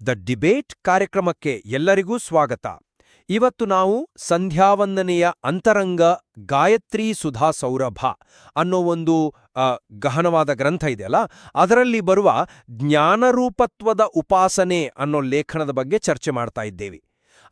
The debate ಕಾರ್ಯಕ್ರಮಕ್ಕೆ ಎಲ್ಲರಿಗೂ ಸ್ವಾಗತ. ಇವತ್ತು ನಾವು ಸಂಧ್ಯಾವಂದನೆಯ ಅಂತರಂಗ ಗಾಯತ್ರಿ ಸುಧಾ ಸೌರಭ ಅನ್ನೋ ಒಂದು ಗಹನವಾದ ಗ್ರಂಥ ಇದೆಯಲ್ಲ, ಅದರಲ್ಲಿ ಬರುವ ಜ್ಞಾನರೂಪತ್ವದ ಉಪಾಸನೆ ಅನ್ನೋ ಲೇಖನದ ಬಗ್ಗೆ ಚರ್ಚೆ ಮಾಡ್ತಾ ಇದ್ದೇವೆ.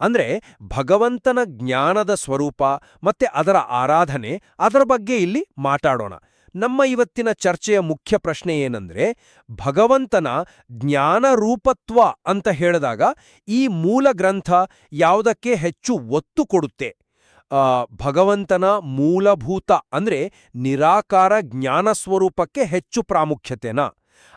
ಅಂದ್ರೆ ಭಗವಂತನ ಜ್ಞಾನದ ಸ್ವರೂಪ ಮತ್ತೆ ಅದರ ಆರಾಧನೆ ಅದರ ಬಗ್ಗೆ ಇಲ್ಲಿ ಮಾತಾಡೋಣ. ನಮ್ಮ ಇವತ್ತಿನ ಚರ್ಚೆಯ ಮುಖ್ಯ ಪ್ರಶ್ನೆ ಏನಂದ್ರೆ, ಭಗವಂತನ ಜ್ಞಾನರೂಪತ್ವ ಅಂತ ಹೇಳಿದಾಗ ಈ ಮೂಲ ಗ್ರಂಥ ಯಾವುದಕ್ಕೆ ಹೆಚ್ಚು ಒತ್ತು ಕೊಡುತ್ತೆ? ಭಗವಂತನ ಮೂಲಭೂತ ಅಂದ್ರೆ ನಿರಾಕಾರ ಜ್ಞಾನ ಸ್ವರೂಪಕ್ಕೆ ಹೆಚ್ಚು ಪ್ರಾಮುಖ್ಯತೆನಾ?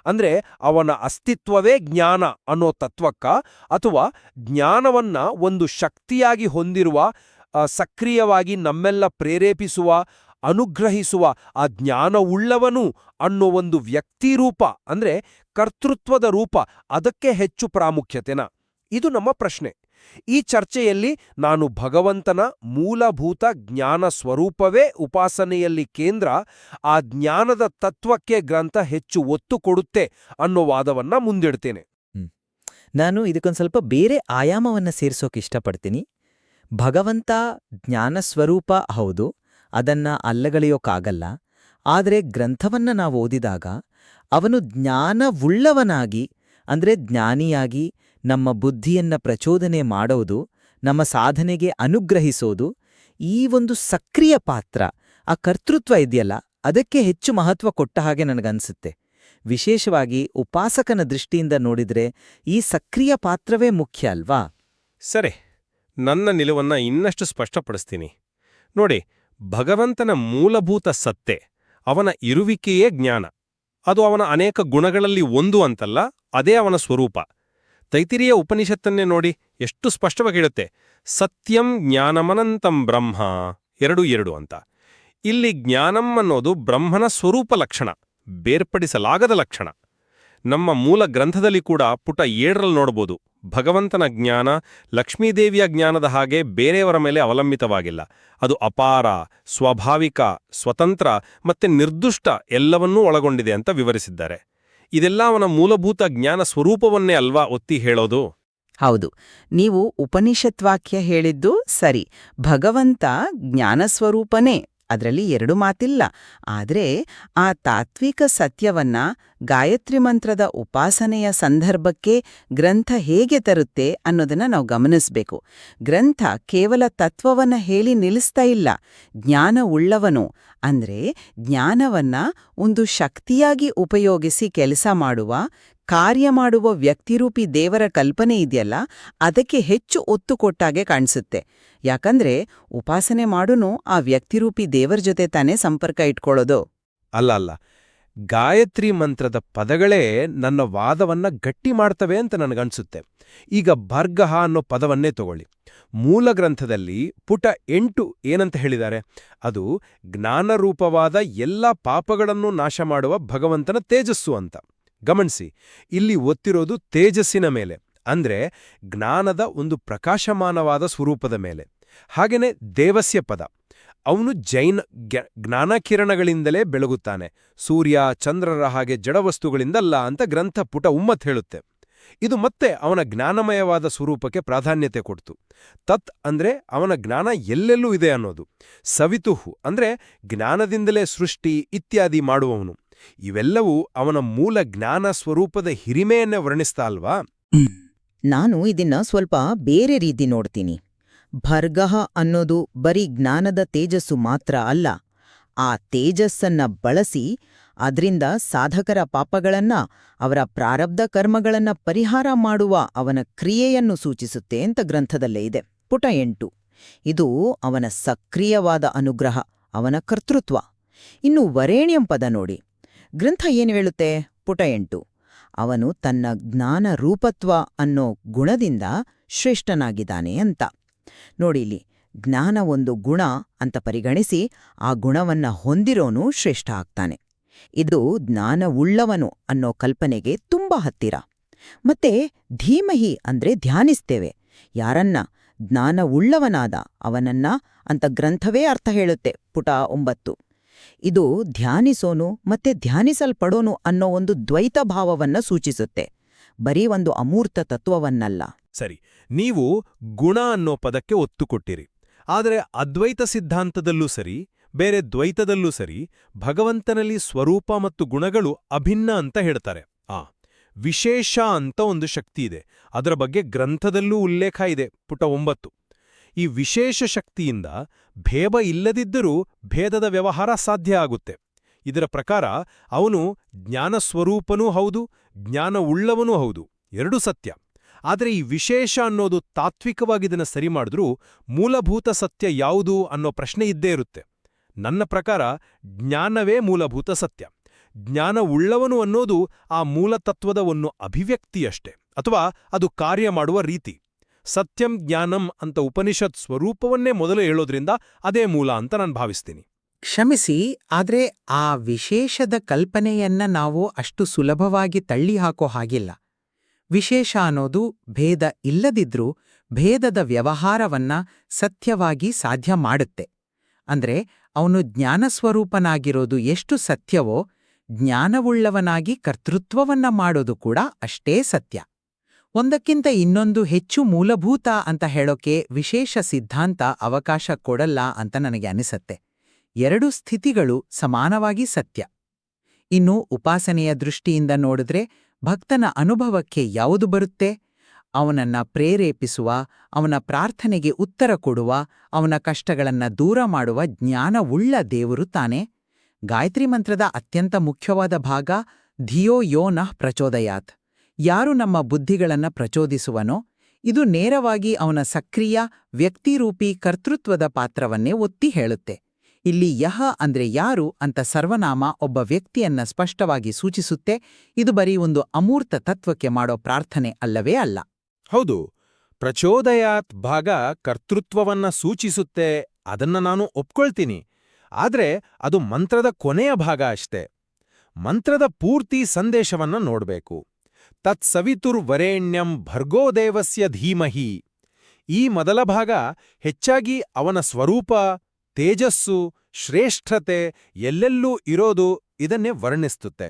ಅಂದ್ರೆ ಅವನ ಅಸ್ತಿತ್ವವೇ ಜ್ಞಾನ ಅನ್ನೋ ತತ್ವಕ್ಕ ಅಥವಾ ಜ್ಞಾನವನ್ನ ಒಂದು ಶಕ್ತಿಯಾಗಿ ಹೊಂದಿರುವ ಸಕ್ರಿಯವಾಗಿ ನಮ್ಮೆಲ್ಲ ಪ್ರೇರೇಪಿಸುವ ಅನುಗ್ರಹಿಸುವ ಆ ಜ್ಞಾನವುಳ್ಳವನು ಅನ್ನೋ ಒಂದು ವ್ಯಕ್ತಿರೂಪ, ಅಂದ್ರೆ ಕರ್ತೃತ್ವದ ರೂಪ, ಅದಕ್ಕೆ ಹೆಚ್ಚು ಪ್ರಾಮುಖ್ಯತೆನ. ಇದು ನಮ್ಮ ಪ್ರಶ್ನೆ. ಈ ಚರ್ಚೆಯಲ್ಲಿ ನಾನು ಭಗವಂತನ ಮೂಲಭೂತ ಜ್ಞಾನ ಸ್ವರೂಪವೇ ಉಪಾಸನೆಯಲ್ಲಿ ಕೇಂದ್ರ, ಆ ಜ್ಞಾನದ ತತ್ವಕ್ಕೆ ಗ್ರಂಥ ಹೆಚ್ಚು ಒತ್ತು ಕೊಡುತ್ತೆ ಅನ್ನೋ ವಾದವನ್ನ ಮುಂದಿಡ್ತೇನೆ. ನಾನು ಇದಕ್ಕೊಂದು ಸ್ವಲ್ಪ ಬೇರೆ ಆಯಾಮವನ್ನ ಸೇರಿಸೋಕೆ ಇಷ್ಟಪಡ್ತೀನಿ. ಭಗವಂತ ಜ್ಞಾನ ಸ್ವರೂಪ ಹೌದು ಅದನ್ನ ಅಲ್ಲಗಳೆಯೋಕ್ಕಾಗಲ್ಲ ಆದರೆ ಗ್ರಂಥವನ್ನ ನಾವು ಓದಿದಾಗ ಅವನು ಜ್ಞಾನವುಳ್ಳವನಾಗಿ, ಅಂದ್ರೆ ಜ್ಞಾನಿಯಾಗಿ ನಮ್ಮ ಬುದ್ಧಿಯನ್ನ ಪ್ರಚೋದನೆ ಮಾಡೋದು, ನಮ್ಮ ಸಾಧನೆಗೆ ಅನುಗ್ರಹಿಸೋದು ಈ ಒಂದು ಸಕ್ರಿಯ ಪಾತ್ರ, ಆ ಕರ್ತೃತ್ವ ಇದೆಯಲ್ಲ, ಅದಕ್ಕೆ ಹೆಚ್ಚು ಮಹತ್ವ ಕೊಟ್ಟ ಹಾಗೆ ನನಗನ್ಸುತ್ತೆ. ವಿಶೇಷವಾಗಿ ಉಪಾಸಕನ ದೃಷ್ಟಿಯಿಂದ ನೋಡಿದ್ರೆ ಈ ಸಕ್ರಿಯ ಪಾತ್ರವೇ ಮುಖ್ಯ ಅಲ್ವಾ? ಸರಿ, ನನ್ನ ನಿಲುವನ್ನ ಇನ್ನಷ್ಟು ಸ್ಪಷ್ಟಪಡಿಸ್ತೀನಿ. ನೋಡಿ ಭಗವಂತನ ಮೂಲಭೂತ ಸತ್ತೆ, ಅವನ ಇರುವಿಕೆಯೇ ಜ್ಞಾನ. ಅದು ಅವನ ಅನೇಕ ಗುಣಗಳಲ್ಲಿ ಒಂದು ಅಂತಲ್ಲ, ಅದೇ ಅವನ ಸ್ವರೂಪ. ತೈತಿರಿಯ ಉಪನಿಷತ್ತನ್ನೇ ನೋಡಿ ಎಷ್ಟು ಸ್ಪಷ್ಟವಾಗಿ ಹೇಳುತ್ತೆ. ಸತ್ಯಂ ಜ್ಞಾನಮನಂತಂ ಬ್ರಹ್ಮ, ಎರಡು ಎರಡು ಅಂತ. ಇಲ್ಲಿ ಜ್ಞಾನಂ ಅನ್ನೋದು ಬ್ರಹ್ಮನ ಸ್ವರೂಪ ಲಕ್ಷಣ, ಬೇರ್ಪಡಿಸಲಾಗದ ಲಕ್ಷಣ. ನಮ್ಮ ಮೂಲ ಗ್ರಂಥದಲ್ಲಿ ಕೂಡ ಪುಟ ಏಳರಲ್ಲಿ ನೋಡ್ಬೋದು. ಭಗವಂತನ ಜ್ಞಾನ ಲಕ್ಷ್ಮೀದೇವಿಯ ಜ್ಞಾನದ ಹಾಗೆ ಬೇರೆಯವರ ಮೇಲೆ ಅವಲಂಬಿತವಾಗಿಲ್ಲ. ಅದು ಅಪಾರ, ಸ್ವಾಭಾವಿಕ, ಸ್ವತಂತ್ರ ಮತ್ತೆ ನಿರ್ದುಷ್ಟ ಎಲ್ಲವನ್ನೂ ಒಳಗೊಂಡಿದೆ ಅಂತ ವಿವರಿಸಿದ್ದಾರೆ. ಇದೆಲ್ಲ ಅವನ ಮೂಲಭೂತ ಜ್ಞಾನ ಸ್ವರೂಪವನ್ನೇ ಅಲ್ವಾ ಒತ್ತಿ ಹೇಳೋದು? ಹೌದು. ನೀವು ಉಪನಿಷತ್ವಾಕ್ಯ ಹೇಳಿದ್ದು ಸರಿ. ಭಗವಂತ ಜ್ಞಾನಸ್ವರೂಪನೇ ಅದರಲ್ಲಿ ಎರಡು ಮಾತಿಲ್ಲ. ಆದರೆ ಆ ತಾತ್ವಿಕ ಸತ್ಯವನ್ನ ಗಾಯತ್ರಿ ಮಂತ್ರದ ಉಪಾಸನೆಯ ಸಂದರ್ಭಕ್ಕೆ ಗ್ರಂಥ ಹೇಗೆ ತರುತ್ತೆ ಅನ್ನೋದನ್ನ ನಾವು ಗಮನಿಸಬೇಕು. ಗ್ರಂಥ ಕೇವಲ ತತ್ವವನ್ನ ಹೇಳಿ ನಿಲ್ಲಿಸ್ತಾ ಇಲ್ಲ. ಜ್ಞಾನ ಉಳ್ಳವನು. ಅಂದ್ರೆ ಜ್ಞಾನವನ್ನ ಒಂದು ಶಕ್ತಿಯಾಗಿ ಉಪಯೋಗಿಸಿ ಕೆಲಸ ಮಾಡುವ ಕಾರ್ಯ ಮಾಡುವ ವ್ಯಕ್ತಿರೂಪಿ ದೇವರ ಕಲ್ಪನೆ ಇದೆಯಲ್ಲ, ಅದಕ್ಕೆ ಹೆಚ್ಚು ಒತ್ತು ಕೊಟ್ಟಾಗೆ ಕಾಣಿಸುತ್ತೆ. ಯಾಕಂದ್ರೆ ಉಪಾಸನೆ ಮಾಡೋನು ಆ ವ್ಯಕ್ತಿರೂಪಿ ದೇವರ ಜೊತೆ ತಾನೇ ಸಂಪರ್ಕ ಇಟ್ಕೊಳ್ಳೋದು. ಅಲ್ಲ ಅಲ್ಲ. ಗಾಯತ್ರಿ ಮಂತ್ರದ ಪದಗಳೇ ನನ್ನ ವಾದವನ್ನ ಗಟ್ಟಿ ಮಾಡ್ತವೆ ಅಂತ ನನಗನ್ಸುತ್ತೆ. ಈಗ ಭರ್ಗಹ ಅನ್ನೋ ಪದವನ್ನೇ ತಗೊಳ್ಳಿ. ಮೂಲ ಗ್ರಂಥದಲ್ಲಿ ಪುಟ ಎಂಟು ಏನಂತ ಹೇಳಿದ್ದಾರೆ? ಅದು ಜ್ಞಾನರೂಪವಾದ ಎಲ್ಲಾ ಪಾಪಗಳನ್ನು ನಾಶ ಮಾಡುವ ಭಗವಂತನ ತೇಜಸ್ಸು ಅಂತ. ಗಮನಿಸಿ, ಇಲ್ಲಿ ಒತ್ತಿರೋದು ತೇಜಸ್ಸಿನ ಮೇಲೆ, ಅಂದ್ರೆ ಜ್ಞಾನದ ಒಂದು ಪ್ರಕಾಶಮಾನವಾದ ಸ್ವರೂಪದ ಮೇಲೆ. ಹಾಗೆಯೇ ದೇವಸ್ಯ ಪದ, ಅವನು ಜೈನ ಜ್ಞಾನಕಿರಣಗಳಿಂದಲೇ ಬೆಳಗುತ್ತಾನೆ. ಸೂರ್ಯ, ಚಂದ್ರರ ಹಾಗೆ ಜಡವಸ್ತುಗಳಿಂದಲ್ಲ ಅಂತ ಗ್ರಂಥ ಪುಟ ಉಮ್ಮತ್ ಹೇಳುತ್ತೆ. ಇದು ಮತ್ತೆ ಅವನ ಜ್ಞಾನಮಯವಾದ ಸ್ವರೂಪಕ್ಕೆ ಪ್ರಾಧಾನ್ಯತೆ ಕೊಡ್ತು. ತತ್ ಅಂದ್ರೆ ಅವನ ಜ್ಞಾನ ಎಲ್ಲೆಲ್ಲೂ ಇದೆ ಅನ್ನೋದು. ಸವಿತುಹು ಅಂದ್ರೆ ಜ್ಞಾನದಿಂದಲೇ ಸೃಷ್ಟಿ ಇತ್ಯಾದಿ ಮಾಡುವವನು. ಇವೆಲ್ಲವೂ ಅವನ ಮೂಲ ಜ್ಞಾನ ಸ್ವರೂಪದ ಹಿರಿಮೆಯನ್ನೇ ವರ್ಣಿಸ್ತಾಲ್ವಾ ನಾನು ಇದನ್ನ ಸ್ವಲ್ಪ ಬೇರೆ ರೀತಿ ನೋಡ್ತೀನಿ. ಭರ್ಗಹ ಅನ್ನೋದು ಬರೀ ಜ್ಞಾನದ ತೇಜಸ್ಸು ಮಾತ್ರ ಅಲ್ಲ. ಆ ತೇಜಸ್ಸನ್ನ ಬಳಸಿ ಅದರಿಂದ ಸಾಧಕರ ಪಾಪಗಳನ್ನ, ಅವರ ಪ್ರಾರಬ್ಧ ಕರ್ಮಗಳನ್ನ ಪರಿಹಾರ ಮಾಡುವ ಅವನ ಕ್ರಿಯೆಯನ್ನು ಸೂಚಿಸುತ್ತೆ ಅಂತ ಗ್ರಂಥದಲ್ಲೇ ಇದೆ. ಪುಟ ಎಂಟು. ಇದು ಅವನ ಸಕ್ರಿಯವಾದ ಅನುಗ್ರಹ, ಅವನ ಕರ್ತೃತ್ವ. ಇನ್ನು ವರೇಣ್ಯಂ ಪದ ನೋಡಿ. ಗ್ರಂಥ ಏನು ಹೇಳುತ್ತೆ? ಪುಟ ಎಂಟು. ಅವನು ತನ್ನ ಜ್ಞಾನ ರೂಪತ್ವ ಅನ್ನೋ ಗುಣದಿಂದ ಶ್ರೇಷ್ಠನಾಗಿದ್ದಾನೆ ಅಂತ. ನೋಡಿಲಿ ಜ್ಞಾನ ಒಂದು ಗುಣ ಅಂತ ಪರಿಗಣಿಸಿ ಆ ಗುಣವನ್ನ ಹೊಂದಿರೋನು ಶ್ರೇಷ್ಠ ಆಗ್ತಾನೆ. ಇದು ಜ್ಞಾನವುಳ್ಳವನು ಅನ್ನೋ ಕಲ್ಪನೆಗೆ ತುಂಬಾ ಹತ್ತಿರ. ಮತ್ತೆ ಧೀಮಹಿ ಅಂದ್ರೆ ಧ್ಯಾನಿಸ್ತೇವೆ. ಯಾರನ್ನ? ಜ್ಞಾನವುಳ್ಳವನಾದ ಅವನನ್ನ ಅಂತ ಗ್ರಂಥವೇ ಅರ್ಥ ಹೇಳುತ್ತೆ, ಪುಟ ಒಂಬತ್ತು. ಇದು ಧ್ಯಾನಿಸೋನು ಮತ್ತೆ ಧ್ಯಾನಿಸಲ್ಪಡೋನು ಅನ್ನೋ ಒಂದು ದ್ವೈತ ಭಾವವನ್ನ ಸೂಚಿಸುತ್ತೆ. ಬರೀ ಒಂದು ಅಮೂರ್ತ ತತ್ವವನ್ನಲ್ಲ. ಸರಿ, ನೀವು ಗುಣ ಅನ್ನೋ ಪದಕ್ಕೆ ಒತ್ತು ಕೊಟ್ಟಿರಿ ಆದರೆ ಅದ್ವೈತ ಸಿದ್ಧಾಂತದಲ್ಲೂ ಸರಿ, ಬೇರೆ ದ್ವೈತದಲ್ಲೂ ಸರಿ, ಭಗವಂತನಲ್ಲಿ ಸ್ವರೂಪ ಮತ್ತು ಗುಣಗಳು ಅಭಿನ್ನ ಅಂತ ಹೇಳ್ತಾರೆ. ಆ, ವಿಶೇಷ ಅಂತ ಒಂದು ಶಕ್ತಿ ಇದೆ. ಅದರ ಬಗ್ಗೆ ಗ್ರಂಥದಲ್ಲೂ ಉಲ್ಲೇಖ ಇದೆ, ಪುಟ ಒಂಬತ್ತು. ಈ ವಿಶೇಷ ಶಕ್ತಿಯಿಂದ ಭೇದ ಇಲ್ಲದಿದ್ದರೂ ಭೇದದ ವ್ಯವಹಾರ ಸಾಧ್ಯ ಆಗುತ್ತೆ. ಇದರ ಪ್ರಕಾರ ಅವನು ಜ್ಞಾನಸ್ವರೂಪನೂ ಹೌದು, ಜ್ಞಾನವುಳ್ಳವನೂ ಹೌದು, ಎರಡೂ ಸತ್ಯ. ಆದರೆ ಈ ವಿಶೇಷ ಅನ್ನೋದು ತಾತ್ವಿಕವಾಗಿದನ್ನ ಸರಿ ಮಾಡಿದ್ರೂ ಮೂಲಭೂತ ಸತ್ಯ ಯಾವುದು ಅನ್ನೋ ಪ್ರಶ್ನೆ ಇದ್ದೇ ಇರುತ್ತೆ. ನನ್ನ ಪ್ರಕಾರ ಜ್ಞಾನವೇ ಮೂಲಭೂತ ಸತ್ಯ. ಜ್ಞಾನವುಳ್ಳವನು ಅನ್ನೋದು ಆ ಮೂಲತತ್ವದ ಒಂದು ಅಭಿವ್ಯಕ್ತಿಯಷ್ಟೆ, ಅಥವಾ ಅದು ಕಾರ್ಯ ಮಾಡುವ ರೀತಿ. ಸತ್ಯಂ ಜ್ಞಾನಂ ಅಂತ ಉಪನಿಷತ್ ಸ್ವರೂಪವನ್ನೇ ಮೊದಲು ಹೇಳೋದ್ರಿಂದ ಅದೇ ಮೂಲ ಅಂತ ನಾನು ಭಾವಿಸ್ತೀನಿ. ಕ್ಷಮಿಸಿ, ಆದ್ರೆ ಆ ವಿಶೇಷದ ಕಲ್ಪನೆಯನ್ನ ನಾವು ಅಷ್ಟು ಸುಲಭವಾಗಿ ತಳ್ಳಿಹಾಕೋ ಹಾಗಿಲ್ಲ. ವಿಶೇಷ ಅನ್ನೋದು ಭೇದ ಇಲ್ಲದಿದ್ರೂ ಭೇದದ ವ್ಯವಹಾರವನ್ನ ಸತ್ಯವಾಗಿ ಸಾಧ್ಯ ಮಾಡುತ್ತೆ. ಅಂದ್ರೆ ಅವನು ಜ್ಞಾನಸ್ವರೂಪನಾಗಿರೋದು ಎಷ್ಟು ಸತ್ಯವೋ, ಜ್ಞಾನವುಳ್ಳವನಾಗಿ ಕರ್ತೃತ್ವವನ್ನ ಮಾಡೋದು ಕೂಡ ಅಷ್ಟೇ ಸತ್ಯ. ಒಂದಕ್ಕಿಂತ ಇನ್ನೊಂದು ಹೆಚ್ಚು ಮೂಲಭೂತ ಅಂತ ಹೇಳೋಕೆ ವಿಶೇಷ ಸಿದ್ಧಾಂತ ಅವಕಾಶ ಕೊಡಲ್ಲ ಅಂತ ನನಗೆ ಅನಿಸತ್ತೆ. ಎರಡು ಸ್ಥಿತಿಗಳು ಸಮಾನವಾಗಿ ಸತ್ಯ. ಇನ್ನು ಉಪಾಸನೆಯ ದೃಷ್ಟಿಯಿಂದ ನೋಡಿದ್ರೆ ಭಕ್ತನ ಅನುಭವಕ್ಕೆ ಯಾವುದು ಬರುತ್ತೆ? ಅವನನ್ನ ಪ್ರೇರೇಪಿಸುವ, ಅವನ ಪ್ರಾರ್ಥನೆಗೆ ಉತ್ತರ ಕೊಡುವ, ಅವನ ಕಷ್ಟಗಳನ್ನ ದೂರ ಮಾಡುವ ಜ್ಞಾನವುಳ್ಳ ದೇವರು ತಾನೆ. ಗಾಯತ್ರಿ ಮಂತ್ರದ ಅತ್ಯಂತ ಮುಖ್ಯವಾದ ಭಾಗ ಧಿಯೋ ಯೋ ನಃ ಪ್ರಚೋದಯಾತ್. ಯಾರು ನಮ್ಮ ಬುದ್ಧಿಗಳನ್ನ ಪ್ರಚೋದಿಸುವನೋ, ಇದು ನೇರವಾಗಿ ಅವನ ಸಕ್ರಿಯ, ವ್ಯಕ್ತಿರೂಪಿ ಕರ್ತೃತ್ವದ ಪಾತ್ರವನ್ನೇ ಒತ್ತಿ ಹೇಳುತ್ತೆ. ಇಲ್ಲಿ ಯಹ ಅಂದ್ರೆ ಯಾರು ಅಂತ ಸರ್ವನಾಮ ಒಬ್ಬ ವ್ಯಕ್ತಿಯನ್ನ ಸ್ಪಷ್ಟವಾಗಿ ಸೂಚಿಸುತ್ತೆ. ಇದು ಬರೀ ಒಂದು ಅಮೂರ್ತ ತತ್ವಕ್ಕೆ ಮಾಡೋ ಪ್ರಾರ್ಥನೆ ಅಲ್ಲವೇ ಅಲ್ಲ. ಹೌದು, ಪ್ರಚೋದಯಾತ್ ಭಾಗ ಕರ್ತೃತ್ವವನ್ನ ಸೂಚಿಸುತ್ತೆ, ಅದನ್ನ ನಾನು ಒಪ್ಕೊಳ್ತೀನಿ. ಆದ್ರೆ ಅದು ಮಂತ್ರದ ಕೊನೆಯ ಭಾಗ ಅಷ್ಟೇ. ಮಂತ್ರದ ಪೂರ್ತಿ ಸಂದೇಶವನ್ನ ನೋಡ್ಬೇಕು. ತತ್ಸವಿತುರ್ವರೇಣ್ಯಂ ಭರ್ಗೋದೇವಸ್ಯ ಧೀಮಹಿ. ಈ ಮೊದಲ ಭಾಗ ಹೆಚ್ಚಾಗಿ ಅವನ ಸ್ವರೂಪ, ತೇಜಸ್ಸು, ಶ್ರೇಷ್ಠತೆ ಎಲ್ಲೆಲ್ಲೂ ಇರೋದು ಇದನ್ನೇ ವರ್ಣಿಸ್ತುತ್ತೆ.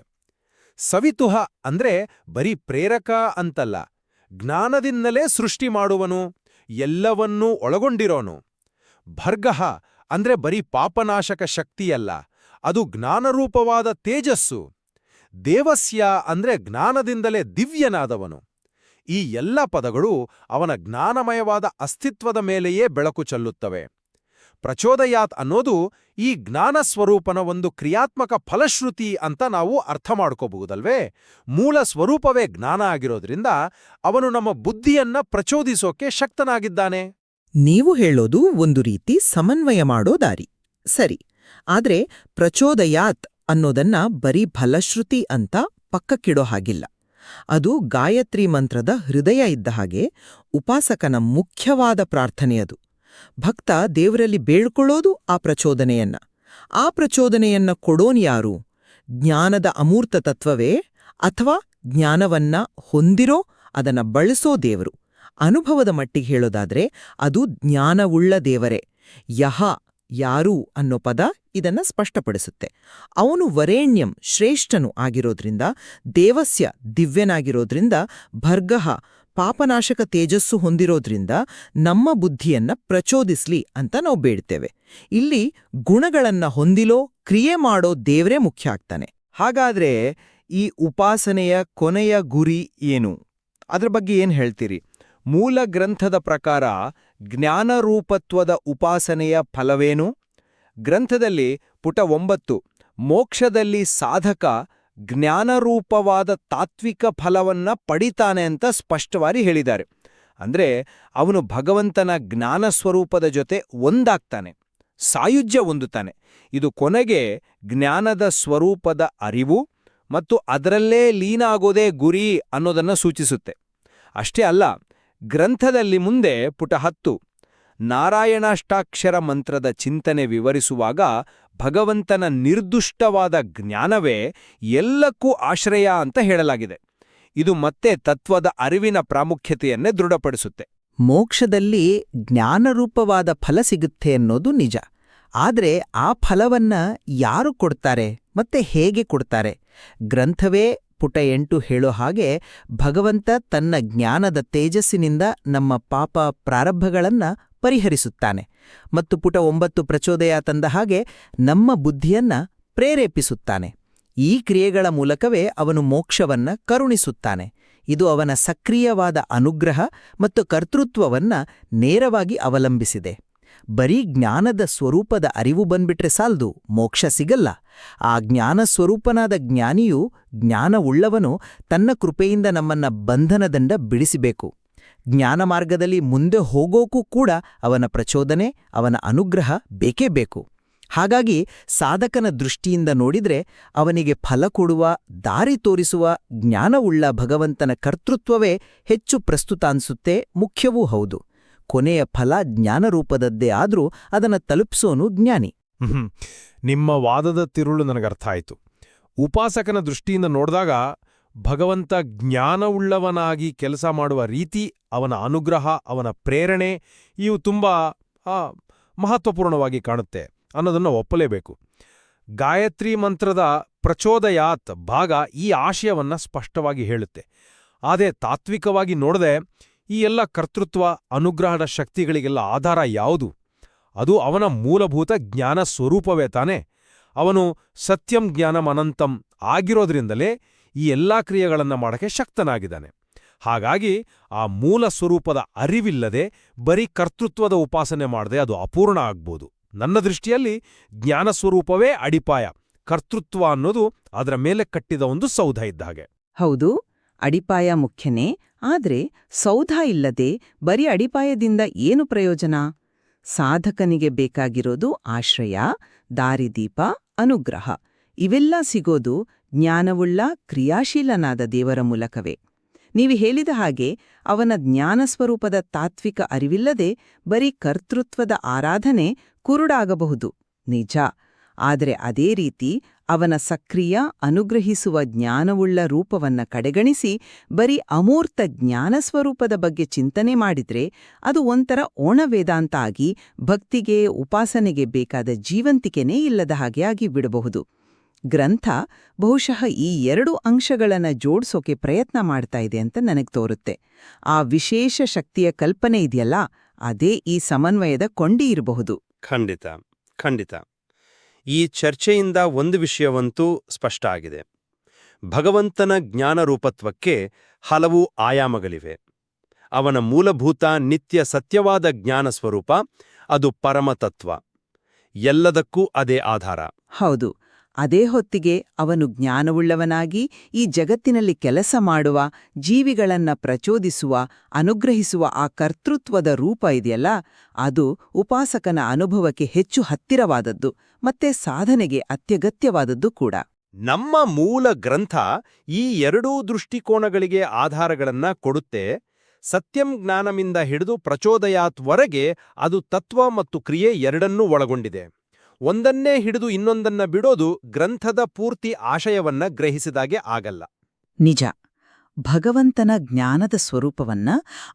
ಸವಿತುಹ ಅಂದ್ರೆ ಬರೀ ಪ್ರೇರಕ ಅಂತಲ್ಲ, ಜ್ಞಾನದಿಂದಲೇ ಸೃಷ್ಟಿ ಮಾಡುವನು, ಎಲ್ಲವನ್ನೂ ಒಳಗೊಂಡಿರೋನು. ಭರ್ಗಃ ಅಂದ್ರೆ ಬರೀ ಪಾಪನಾಶಕ ಶಕ್ತಿಯಲ್ಲ, ಅದು ಜ್ಞಾನರೂಪವಾದ ತೇಜಸ್ಸು. ದೇವಸ್ಯ ಅಂದ್ರೆ ಜ್ಞಾನದಿಂದಲೇ ದಿವ್ಯನಾದವನು. ಈ ಎಲ್ಲ ಪದಗಳು ಅವನ ಜ್ಞಾನಮಯವಾದ ಅಸ್ತಿತ್ವದ ಮೇಲೆಯೇ ಬೆಳಕು ಚೆಲ್ಲುತ್ತವೆ. ಪ್ರಚೋದಯಾತ್ ಅನ್ನೋದು ಈ ಜ್ಞಾನ ಸ್ವರೂಪನ ಒಂದು ಕ್ರಿಯಾತ್ಮಕ ಫಲಶ್ರುತಿ ಅಂತ ನಾವು ಅರ್ಥ ಮಾಡ್ಕೋಬಹುದಲ್ವೇ? ಮೂಲ ಸ್ವರೂಪವೇ ಜ್ಞಾನ ಆಗಿರೋದ್ರಿಂದ ಅವನು ನಮ್ಮ ಬುದ್ಧಿಯನ್ನ ಪ್ರಚೋದಿಸೋಕೆ ಶಕ್ತನಾಗಿದ್ದಾನೆ. ನೀವು ಹೇಳೋದು ಒಂದು ರೀತಿ ಸಮನ್ವಯ ಮಾಡೋ ದಾರಿ. ಸರಿ, ಆದ್ರೆ ಪ್ರಚೋದಯಾತ್ ಅನ್ನೋದನ್ನ ಬರೀ ಫಲಶ್ರುತಿ ಅಂತ ಪಕ್ಕಕ್ಕಿಡೋ ಹಾಗಿಲ್ಲ. ಅದು ಗಾಯತ್ರಿ ಮಂತ್ರದ ಹೃದಯ ಇದ್ದ ಹಾಗೆ ಉಪಾಸಕನ ಮುಖ್ಯವಾದ ಪ್ರಾರ್ಥನೆಯದು ಭಕ್ತ ದೇವರಲ್ಲಿ ಬೇಳ್ಕೊಳ್ಳೋದು ಆ ಪ್ರಚೋದನೆಯನ್ನ. ಆ ಪ್ರಚೋದನೆಯನ್ನ ಕೊಡೋನ್ ಯಾರು? ಜ್ಞಾನದ ಅಮೂರ್ತ ತತ್ವವೇ ಅಥವಾ ಜ್ಞಾನವನ್ನ ಹೊಂದಿರೋ ಅದನ್ನ ಬಳಸೋ ದೇವರು? ಅನುಭವದ ಮಟ್ಟಿಗೆ ಹೇಳೋದಾದ್ರೆ ಅದು ಜ್ಞಾನವುಳ್ಳ ದೇವರೇ. ಯಹ ಯಾರು ಅನ್ನೋ ಪದ ಇದನ್ನ ಸ್ಪಷ್ಟಪಡಿಸುತ್ತೆ. ಅವನು ವರೇಣ್ಯಂ ಶ್ರೇಷ್ಠನು ಆಗಿರೋದ್ರಿಂದ, ದೇವಸ್ಯ ದಿವ್ಯನಾಗಿರೋದ್ರಿಂದ ಭರ್ಗಹ ಪಾಪನಾಶಕ ತೇಜಸ್ಸು ಹೊಂದಿರೋದ್ರಿಂದ ನಮ್ಮ ಬುದ್ಧಿಯನ್ನ ಪ್ರಚೋದಿಸ್ಲಿ ಅಂತ ನಾವು ಬೇಡ್ತೇವೆ. ಇಲ್ಲಿ ಗುಣಗಳನ್ನ ಹೊಂದಿಲೋ, ಕ್ರಿಯೆ ಮಾಡೋ ದೇವರೇ ಮುಖ್ಯ ಆಗ್ತಾನೆ. ಹಾಗಾದ್ರೆ ಈ ಉಪಾಸನೆಯ ಕೊನೆಯ ಗುರಿ ಏನು? ಅದ್ರ ಬಗ್ಗೆ ಏನ್ ಹೇಳ್ತೀರಿ? ಮೂಲ ಗ್ರಂಥದ ಪ್ರಕಾರ ಜ್ಞಾನರೂಪತ್ವದ ಉಪಾಸನೆಯ ಫಲವೇನು? ಗ್ರಂಥದಲ್ಲಿ ಪುಟ ಒಂಬತ್ತು, ಮೋಕ್ಷದಲ್ಲಿ ಸಾಧಕ ಜ್ಞಾನರೂಪವಾದ ತಾತ್ವಿಕ ಫಲವನ್ನ ಪಡಿತಾನೆ ಅಂತ ಸ್ಪಷ್ಟವಾಗಿ ಹೇಳಿದ್ದಾರೆ. ಅಂದ್ರೆ ಅವನು ಭಗವಂತನ ಜ್ಞಾನ ಸ್ವರೂಪದ ಜೊತೆ ಒಂದಾಗ್ತಾನೆ, ಸಾಯುಜ್ಯ ಹೊಂದುತ್ತಾನೆ. ಇದು ಕೊನೆಗೆ ಜ್ಞಾನದ ಸ್ವರೂಪದ ಅರಿವು ಮತ್ತು ಅದರಲ್ಲೇ ಲೀನ ಆಗೋದೇ ಗುರಿ ಅನ್ನೋದನ್ನ ಸೂಚಿಸುತ್ತೆ. ಅಷ್ಟೇ ಅಲ್ಲ ಗ್ರಂಥದಲ್ಲಿ ಮುಂದೆ ಪುಟ ಹತ್ತು. ನಾರಾಯಣಾಷ್ಟಾಕ್ಷರ ಮಂತ್ರದ ಚಿಂತನೆ ವಿವರಿಸುವಾಗ ಭಗವಂತನ ನಿರ್ದುಷ್ಟವಾದ ಜ್ಞಾನವೇ ಎಲ್ಲಕ್ಕೂ ಆಶ್ರಯ ಅಂತ ಹೇಳಲಾಗಿದೆ. ಇದು ಮತ್ತೆ ತತ್ವದ ಅರಿವಿನ ಪ್ರಾಮುಖ್ಯತೆಯನ್ನೇ ದೃಢಪಡಿಸುತ್ತೆ. ಮೋಕ್ಷದಲ್ಲಿ ಜ್ಞಾನರೂಪವಾದ ಫಲ ಸಿಗುತ್ತೆ ಅನ್ನೋದು ನಿಜ. ಆದರೆ ಆ ಫಲವನ್ನ ಯಾರು ಕೊಡ್ತಾರೆ ಮತ್ತೆ ಹೇಗೆ ಕೊಡ್ತಾರೆ? ಗ್ರಂಥವೇ ಪುಟ ಎಂಟು ಹೇಳೋ ಹಾಗೆ ಭಗವಂತ ತನ್ನ ಜ್ಞಾನದ ತೇಜಸ್ಸಿನಿಂದ ನಮ್ಮ ಪಾಪ ಪ್ರಾರಬ್ಧಗಳನ್ನ ಪರಿಹರಿಸುತ್ತಾನೆ. ಮತ್ತು ಪುಟ ಒಂಬತ್ತು ಪ್ರಚೋದಯ ತಂದ ಹಾಗೆ ನಮ್ಮ ಬುದ್ಧಿಯನ್ನ ಪ್ರೇರೇಪಿಸುತ್ತಾನೆ. ಈ ಕ್ರಿಯೆಗಳ ಮೂಲಕವೇ ಅವನು ಮೋಕ್ಷವನ್ನ ಕರುಣಿಸುತ್ತಾನೆ. ಇದು ಅವನ ಸಕ್ರಿಯವಾದ ಅನುಗ್ರಹ ಮತ್ತು ಕರ್ತೃತ್ವವನ್ನ ನೇರವಾಗಿ ಅವಲಂಬಿಸಿದೆ. ಬರೀ ಜ್ಞಾನದ ಸ್ವರೂಪದ ಅರಿವು ಬಂದ್ಬಿಟ್ರೆ ಸಾಲ್ದು, ಮೋಕ್ಷ ಸಿಗಲ್ಲ. ಆ ಜ್ಞಾನ ಸ್ವರೂಪನಾದ ಜ್ಞಾನಿಯು ಜ್ಞಾನವುಳ್ಳವನು ತನ್ನ ಕೃಪೆಯಿಂದ ನಮ್ಮನ್ನ ಬಂಧನದಂಡ ಬಿಡಿಸಿಬೇಕು. ಜ್ಞಾನ ಮಾರ್ಗದಲ್ಲಿ ಮುಂದೆ ಹೋಗೋಕೂ ಕೂಡ ಅವನ ಪ್ರಚೋದನೆ, ಅವನ ಅನುಗ್ರಹ ಬೇಕೇ ಬೇಕು. ಹಾಗಾಗಿ ಸಾಧಕನ ದೃಷ್ಟಿಯಿಂದ ನೋಡಿದ್ರೆ ಅವನಿಗೆ ಫಲ ಕೊಡುವ, ದಾರಿ ತೋರಿಸುವ ಜ್ಞಾನವುಳ್ಳ ಭಗವಂತನ ಕರ್ತೃತ್ವವೇ ಹೆಚ್ಚು ಪ್ರಸ್ತುತ ಅನ್ಸುತ್ತೆ, ಮುಖ್ಯವೂ ಹೌದು. ಕೊನೆಯ ಫಲ ಜ್ಞಾನರೂಪದದ್ದೇ ಆದರೂ ಅದನ್ನು ತಲುಪಿಸೋನು ಜ್ಞಾನಿ. ನಿಮ್ಮ ವಾದದ ತಿರುಳು ನನಗರ್ಥ ಆಯಿತು ಉಪಾಸಕನ ದೃಷ್ಟಿಯಿಂದ ನೋಡಿದಾಗ ಭಗವಂತ ಜ್ಞಾನವುಳ್ಳವನಾಗಿ ಕೆಲಸ ಮಾಡುವ ರೀತಿ, ಅವನ ಅನುಗ್ರಹ, ಅವನ ಪ್ರೇರಣೆ ಇವು ತುಂಬ ಮಹತ್ವಪೂರ್ಣವಾಗಿ ಕಾಣುತ್ತೆ ಅನ್ನೋದನ್ನು ಒಪ್ಪಲೇಬೇಕು. ಗಾಯತ್ರಿ ಮಂತ್ರದ ಪ್ರಚೋದಯಾತ್ ಭಾಗ ಈ ಆಶಯವನ್ನ ಸ್ಪಷ್ಟವಾಗಿ ಹೇಳುತ್ತೆ. ಆದರೆ ತಾತ್ವಿಕವಾಗಿ ನೋಡದೆ ಈ ಎಲ್ಲ ಕರ್ತೃತ್ವ, ಅನುಗ್ರಹದ ಶಕ್ತಿಗಳಿಗೆಲ್ಲ ಆಧಾರ ಯಾವುದು? ಅದು ಅವನ ಮೂಲಭೂತ ಜ್ಞಾನ ಸ್ವರೂಪವೇ ತಾನೆ. ಅವನು ಸತ್ಯಂ ಜ್ಞಾನಂ ಅನಂತಂ ಆಗಿರೋದ್ರಿಂದಲೇ ಈ ಎಲ್ಲಾ ಕ್ರಿಯೆಗಳನ್ನು ಮಾಡಕ್ಕೆ ಶಕ್ತನಾಗಿದ್ದಾನೆ. ಹಾಗಾಗಿ ಆ ಮೂಲ ಸ್ವರೂಪದ ಅರಿವಿಲ್ಲದೆ ಬರೀ ಕರ್ತೃತ್ವದ ಉಪಾಸನೆ ಮಾಡದೆ ಅದು ಅಪೂರ್ಣ ಆಗ್ಬೋದು. ನನ್ನ ದೃಷ್ಟಿಯಲ್ಲಿ ಜ್ಞಾನ ಸ್ವರೂಪವೇ ಅಡಿಪಾಯ. ಕರ್ತೃತ್ವ ಅನ್ನೋದು ಅದರ ಮೇಲೆ ಕಟ್ಟಿದ ಒಂದು ಸೌಧ ಇದ್ದ ಹಾಗೆ. ಹೌದು. ಅಡಿಪಾಯ ಮುಖ್ಯನೇ, ಆದರೆ ಸೌಧ ಇಲ್ಲದೆ ಬರೀ ಅಡಿಪಾಯದಿಂದ ಏನು ಪ್ರಯೋಜನ? ಸಾಧಕನಿಗೆ ಬೇಕಾಗಿರೋದು ಆಶ್ರಯ, ದಾರಿದೀಪ, ಅನುಗ್ರಹ. ಇವೆಲ್ಲ ಸಿಗೋದು ಜ್ಞಾನವುಳ್ಳ ಕ್ರಿಯಾಶೀಲನಾದ ದೇವರ ಮೂಲಕವೇ. ನೀವು ಹೇಳಿದ ಹಾಗೆ ಅವನ ಜ್ಞಾನ ಸ್ವರೂಪದ ತಾತ್ವಿಕ ಅರಿವಿಲ್ಲದೆ ಬರೀ ಕರ್ತೃತ್ವದ ಆರಾಧನೆ ಕುರುಡಾಗಬಹುದು. ನಿಜ. ಆದರೆ ಅದೇ ರೀತಿ ಅವನ ಸಕ್ರಿಯ, ಅನುಗ್ರಹಿಸುವ ಜ್ಞಾನವುಳ್ಳ ರೂಪವನ್ನ ಕಡೆಗಣಿಸಿ ಬರೀ ಅಮೂರ್ತ ಜ್ಞಾನ ಸ್ವರೂಪದ ಬಗ್ಗೆ ಚಿಂತನೆ ಮಾಡಿದ್ರೆ ಅದು ಒಂಥರ ಓಣವೇದಾಂತ ಆಗಿ ಭಕ್ತಿಗೆ, ಉಪಾಸನೆಗೆ ಬೇಕಾದ ಜೀವಂತಿಕೆನೇ ಇಲ್ಲದ ಹಾಗೆ ಆಗಿ ಬಿಡಬಹುದು ಗ್ರಂಥ ಬಹುಶಃ ಈ ಎರಡು ಅಂಶಗಳನ್ನು ಜೋಡಿಸೋಕೆ ಪ್ರಯತ್ನ ಮಾಡ್ತಾ ಇದೆ ಅಂತ ನನಗೆ ತೋರುತ್ತೆ. ಆ ವಿಶೇಷ ಶಕ್ತಿಯ ಕಲ್ಪನೆ ಇದೆಯಲ್ಲ, ಅದೇ ಈ ಸಮನ್ವಯದ ಕೊಂಡಿ ಇರಬಹುದು ಖಂಡಿತ ಖಂಡಿತ. ಈ ಚರ್ಚೆಯಿಂದ ಒಂದು ವಿಷಯವಂತೂ ಸ್ಪಷ್ಟ ಆಗಿದೆ ಭಗವಂತನ ಜ್ಞಾನರೂಪತ್ವಕ್ಕೆ ಹಲವು ಆಯಾಮಗಳಿವೆ. ಅವನ ಮೂಲಭೂತ ನಿತ್ಯ ಸತ್ಯವಾದ ಜ್ಞಾನ ಸ್ವರೂಪ ಅದು ಪರಮತತ್ವ. ಎಲ್ಲದಕ್ಕೂ ಅದೇ ಆಧಾರ. ಹೌದು. ಅದೇ ಹೊತ್ತಿಗೆ ಅವನು ಜ್ಞಾನವುಳ್ಳವನಾಗಿ ಈ ಜಗತ್ತಿನಲ್ಲಿ ಕೆಲಸ ಮಾಡುವ, ಜೀವಿಗಳನ್ನ ಪ್ರಚೋದಿಸುವ, ಅನುಗ್ರಹಿಸುವ ಆ ಕರ್ತೃತ್ವದ ರೂಪ ಇದೆಯಲ್ಲ, ಅದು ಉಪಾಸಕನ ಅನುಭವಕ್ಕೆ ಹೆಚ್ಚು ಹತ್ತಿರವಾದದ್ದು, ಮತ್ತೆ ಸಾಧನೆಗೆ ಅತ್ಯಗತ್ಯವಾದದ್ದು ಕೂಡ. ನಮ್ಮ ಮೂಲ ಗ್ರಂಥ ಈ ಎರಡೂ ದೃಷ್ಟಿಕೋನಗಳಿಗೆ ಆಧಾರಗಳನ್ನ ಕೊಡುತ್ತೆ. ಸತ್ಯಂ ಜ್ಞಾನಮಿಂದ ಹಿಡಿದು ಪ್ರಚೋದಯಾತ್ವರೆಗೆ ಅದು ತತ್ವ ಮತ್ತು ಕ್ರಿಯೆ ಎರಡನ್ನೂ ಒಳಗೊಂಡಿದೆ. ಒಂದನ್ನೇ ಹಿಡಿದು ಇನ್ನೊಂದನ್ನ ಬಿಡೋದು ಗ್ರಂಥದ ಪೂರ್ತಿ ಆಶಯವನ್ನ ಗ್ರಹಿಸಿದಾಗೆ ಆಗಲ್ಲ. ನಿಜ. ಭಗವಂತನ ಜ್ಞಾನದ ಸ್ವರೂಪವನ್ನ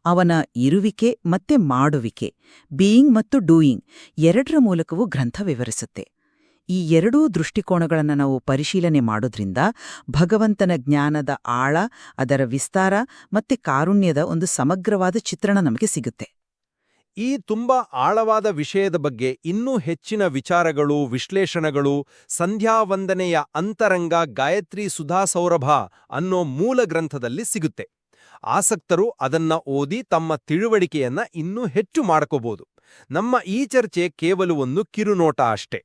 ಅವನ ಇರುವಿಕೆ ಮತ್ತೆ ಮಾಡುವಿಕೆ ಬೀಯಿಂಗ್ ಮತ್ತು ಡೂಯಿಂಗ್ ಎರಡರ ಮೂಲಕವೂ ಗ್ರಂಥ ವಿವರಿಸುತ್ತೆ. ಈ ಎರಡೂ ದೃಷ್ಟಿಕೋನಗಳನ್ನು ನಾವು ಪರಿಶೀಲನೆ ಮಾಡೋದ್ರಿಂದ ಭಗವಂತನ ಜ್ಞಾನದ ಆಳ, ಅದರ ವಿಸ್ತಾರ ಮತ್ತೆ ಕಾರುಣ್ಯದ ಒಂದು ಸಮಗ್ರವಾದ ಚಿತ್ರಣ ನಮಗೆ ಸಿಗುತ್ತೆ. ಈ ತುಂಬಾ ಆಳವಾದ ವಿಷಯದ ಬಗ್ಗೆ ಇನ್ನೂ ಹೆಚ್ಚಿನ ವಿಚಾರಗಳು, ವಿಶ್ಲೇಷಣೆಗಳು, ಸಂಧ್ಯಾವಂದನೆಯ ಅಂತರಂಗ ಗಾಯತ್ರಿ ಸುಧಾ ಸೌರಭ ಅನ್ನೋ ಮೂಲ ಗ್ರಂಥದಲ್ಲಿ ಸಿಗುತ್ತೆ. ಆಸಕ್ತರು ಅದನ್ನ ಓದಿ ತಮ್ಮ ತಿಳುವಳಿಕೆಯನ್ನ ಇನ್ನೂ ಹೆಚ್ಚು ಮಾಡ್ಕೋಬಹುದು ನಮ್ಮ ಈ ಚರ್ಚೆ ಕೇವಲ ಒಂದು ಕಿರುನೋಟ ಅಷ್ಟೇ.